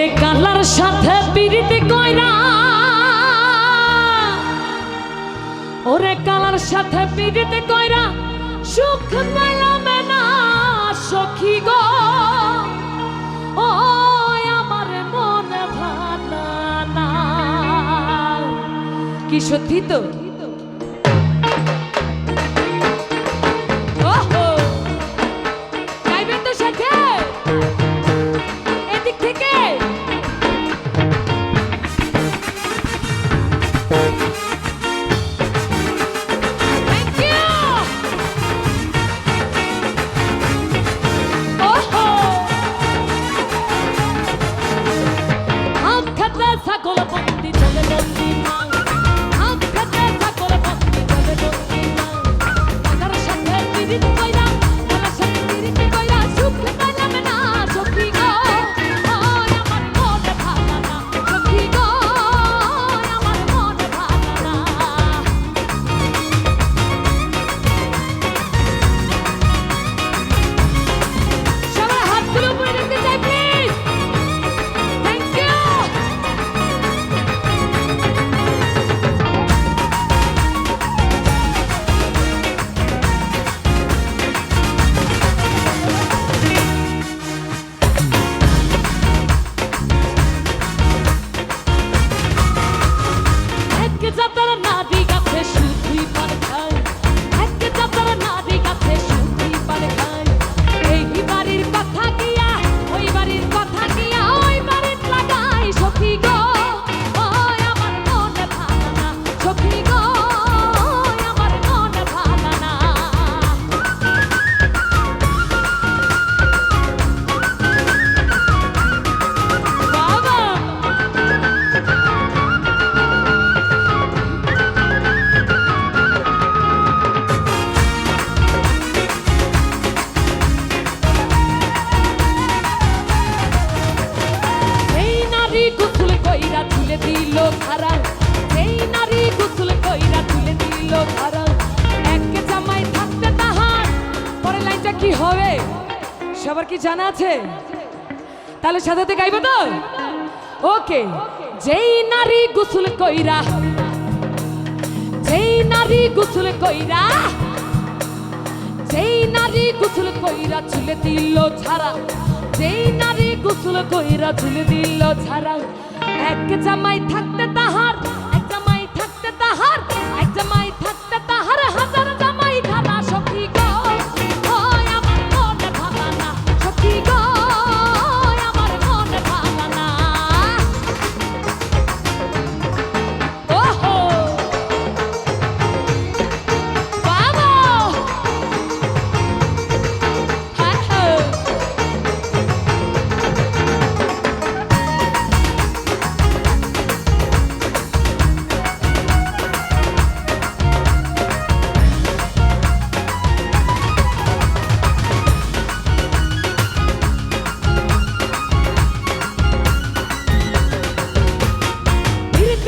ওরে কালার সাথে পিরিতি কইরা। ওরে কালার সাথে পিরিতি কইরা, সুখ পাইলাম না সখী গো। ও আমার মনে না। কি সত্যি তো? ছাগল বন্দি চলে বন্দি সবার কি জানা আছে? তাহলে সাথে গাইব তো? ওকে, যেই নারী গোসল কইরা, যেই নারী গোসল কইরা, যেই নারী গোসল কইরা চুলে দিল ছাড়া যেই নারী গোসল কইরা চুলে দিল ছাড়া এক জামাই থাকতে তাহার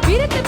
பிரித்து